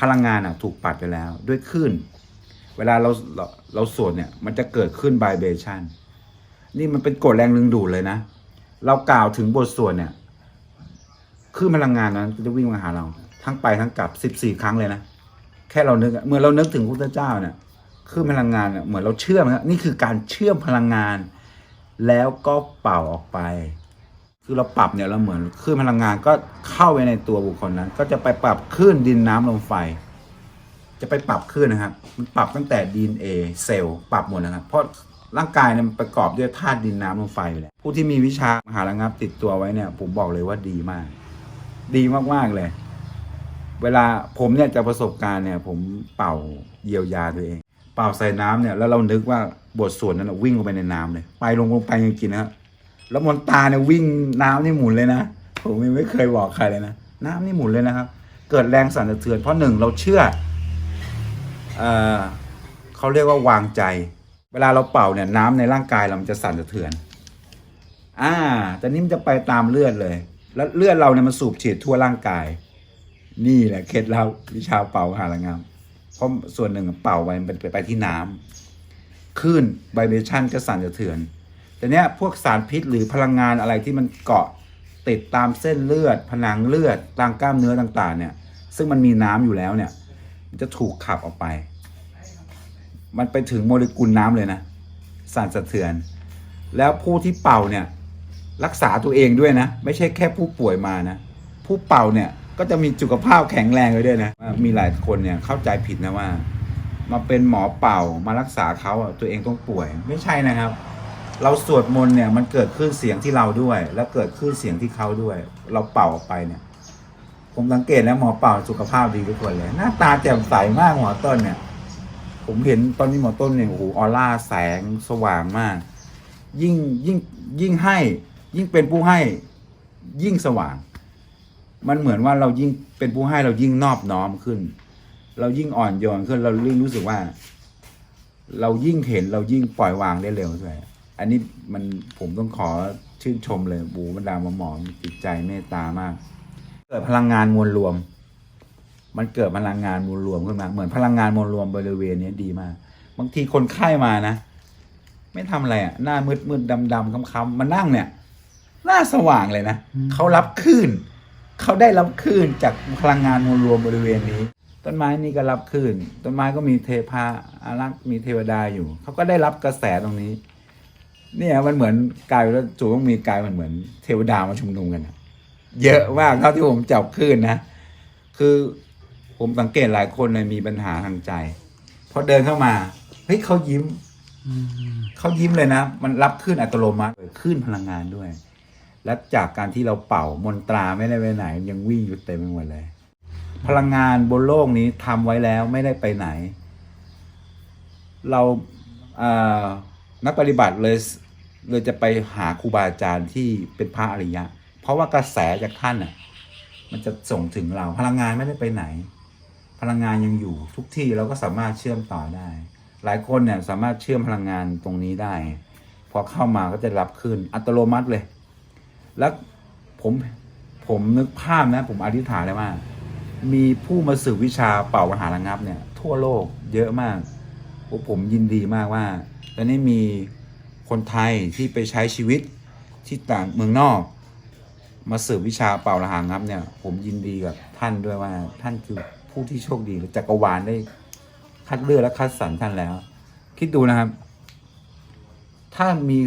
พลังงานอะถูกปัดไปแล้วด้วยคลื่น เวลาเราเราเราสวดเนี่ย มันจะเกิดขึ้น vibration นี่มันเป็นกฎแรงดึงดูดเลยนะ เรากล่าวถึงบทสวดเนี่ยคลื่นพลังงานนั้นจะวิ่งมาหาเรา ทั้งไปทั้งกลับสิบสี่ครั้งเลยนะแค่เรานึกอะเมื่อเรานึกถึงพระเจ้าเนี่ยคลื่นพลังงานเนี่ยเหมือนเราเชื่อมนะนี่คือการเชื่อมพลังงาน แล้วก็เป่าออกไป คือเราปรับเนี่ยเราเหมือนคลื่นพลังงานก็เข้าไปในตัวบุคคลนั้น ก็จะไปปรับคลื่นดินน้ำลมไฟ จะไปปรับคลื่นนะครับ มันปรับตั้งแต่ DNA เอเซลล์ปรับหมดนะครับ เพราะร่างกายเนี่ยมันประกอบด้วยธาตุดินน้ำลมไฟอยู่แล้วผู้ที่มีวิชามหาระงับติดตัวไว้เนี่ย ผมบอกเลยว่าดีมาก ดีมากๆเลย เวลาผมเนี่ยจะประสบการณ์เนี่ย ผมเป่าเยียวยาตัวเอง เป่าใส่น้ำเนี่ยแล้วเรานึกว่าบทสวดนั้นนะวิ่งลงไปในน้ำเลย ไปลงลงไปจริงๆนะครับ แล้วมนตาเนี่ยวิ่งน้ำนี่หมุนเลยนะผมไม่เคยบอกใครเลยนะน้ำนี่หมุนเลยนะครับ เกิดแรงสั่นสะเทือนเพราะหนึ่งเราเชื่อเออเขาเรียกว่าวางใจ เวลาเราเป่าเนี่ยน้ำในร่างกายเรามันจะสั่นสะเทือน อ่าแต่นี่มันจะไปตามเลือดเลย แล้วเลือดเราเนี่ยมันสูบฉีดทั่วร่างกาย นี่แหละเคล็ดลับวิชาเป่าหาระงามเพราะส่วนหนึ่งเป่าไปมันไปที่น้ำคลื่นไบเบชันก็สั่นสะเทือน แต่เนี้ยพวกสารพิษหรือพลังงานอะไรที่มันเกาะติดตามเส้นเลือด ผนังเลือดตามกล้ามเนื้อต่างๆ เนี่ย ซึ่งมันมีน้ำอยู่แล้วเนี่ย มันจะถูกขับออกไป มันไปถึงโมเลกุลน้ำเลยนะสั่นสะเทือน แล้วผู้ที่เป่าเนี่ยรักษาตัวเองด้วยนะ ไม่ใช่แค่ผู้ป่วยมานะ ผู้เป่าเนี่ยก็จะมีสุขภาพแข็งแรงเลยด้วยนะ มีหลายคนเนี่ยเข้าใจผิดนะว่า มาเป็นหมอเป่ามารักษาเขาตัวเองต้องป่วยไม่ใช่นะครับ เราสวดมนต์เนี่ยมันเกิดขึ้นเสียงที่เราด้วย แล้วเกิดขึ้นเสียงที่เขาด้วย เราเป่าออกไปเนี่ย ผมสังเกตแล้วหมอเป่าสุขภาพดีทุกคนเลย หน้าตาแจ่มใสมากหมอต้นเนี่ย ผมเห็นตอนนี้หมอต้นเนี่ยโอ้โหออร่าแสงสว่างมาก ยิ่งยิ่งยิ่งให้ ยิ่งเป็นผู้ให้ ยิ่งสว่าง มันเหมือนว่าเรายิ่งเป็นผู้ให้เรายิ่งนอบน้อมขึ้น เรายิ่งอ่อนโยนขึ้นเรายิ่งรู้สึกว่า เรายิ่งเห็นเรายิ่งปล่อยวางได้เร็วด้วย อันนี้มันผมต้องขอชื่นชมเลยบูบรรดาหมอหมอจิตใจเมตตามาก เกิดพลังงานมวลรวม มันเกิดพลังงานมวลรวมขึ้นมาเหมือนพลังงานมวลรวมบริเวณนี้ดีมาก บางทีคนไข้มานะ ไม่ทำอะไรอะหน้ามืดมืดดำดำๆค้ำๆมานั่งเนี่ย หน้าสว่างเลยนะเขารับคลื่นเขาได้รับคลื่นจากพลังงานมวลรวมบริเวณนี้ต้นไม้นี่ก็รับคลื่นต้นไม้ก็มีเทพาอารักษ์มีเทวดาอยู่ เขาก็ได้รับกระแสตรงนี้ เนี่ยมันเหมือนกลายเป็นว่าจู่ต้องมีกลายมันเหมือนเทวดามาชุมนุมกันอะเยอะมากเท่าที่ผมจับคลื่นนะ คือผมสังเกตหลายคนเลยมีปัญหาทางใจพอเดินเข้ามาเฮ้ยเขายิ้มเขายิ้มเลยนะ มันรับคลื่นอัตโนมัติคลื่นพลังงานด้วย และจากการที่เราเป่ามนตราไม่ได้ไปไหน ยังวิ่งอยู่เต็มไปหมดเลย พลังงานบนโลกนี้ทำไว้แล้วไม่ได้ไปไหน เราเอ่อ นักปฏิบัติเลยเลยจะไปหาครูบาอาจารย์ที่เป็นพระอริยะ เพราะว่ากระแสจากท่านน่ะมันจะส่งถึงเราพลังงานไม่ได้ไปไหน พลังงานยังอยู่ทุกที่เราก็สามารถเชื่อมต่อได้ หลายคนเนี่ยสามารถเชื่อมพลังงานตรงนี้ได้ พอเข้ามาก็จะรับขึ้นอัตโนมัติเลย แล้วผมผมนึกภาพนะ ผมอธิษฐานเลยว่า มีผู้มาสืบวิชาเป่ามหาระงับเนี่ย ทั่วโลกเยอะมากผมยินดีมากว่า ตอนนี้มีคนไทยที่ไปใช้ชีวิตที่ต่างเมืองนอก มาสืบวิชาเป่าระหางครับเนี่ย ผมยินดีกับท่านด้วยว่าท่านคือผู้ที่โชคดีจักรวาลได้คัดเลือกและคัดสรรท่านแล้ว คิดดูนะครับ ถ้ามี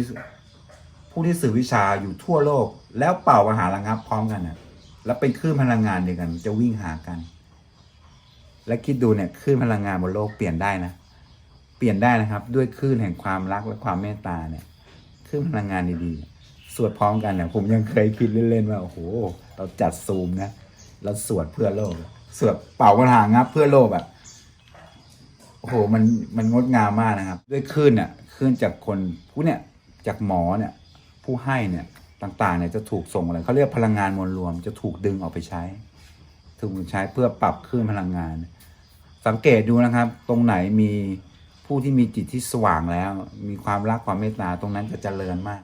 ผู้ที่สื่อวิชาอยู่ทั่วโลก แล้วเป่ามหาระงับพร้อมกันนะแล้วเป็นคลื่นพลังงานเดียวกัน จะวิ่งหากัน และคิดดูเนี่ยคลื่นพลังงานบนโลกเปลี่ยนได้นะ เปลี่ยนได้นะครับ ด้วยคลื่นแห่งความรักและความเมตตาเนี่ยคลื่นพลังงานดีๆ สวดพร้อมกันเนี่ยผมยังเคยคิดเล่นๆว่าโอ้โห เราจัดซูมนะเราสวดเพื่อโลก สวดเป่ามหางับเพื่อโลกแบบโอ้โหมันมันงดงามมากนะครับ ด้วยคลื่นเนี่ยคลื่นจากคนผู้เนี่ยจากหมอเนี่ยผู้ให้เนี่ยต่างๆเนี่ยจะถูกส่งอะไรเขาเรียกพลังงานมวลรวม จะถูกดึงออกไปใช้ ถูกใช้เพื่อปรับคลื่นพลังงาน สังเกตดูนะครับ ตรงไหนมี ผู้ที่มีจิตที่สว่างแล้ว มีความรักความเมตตาตรงนั้นจะเจริญมาก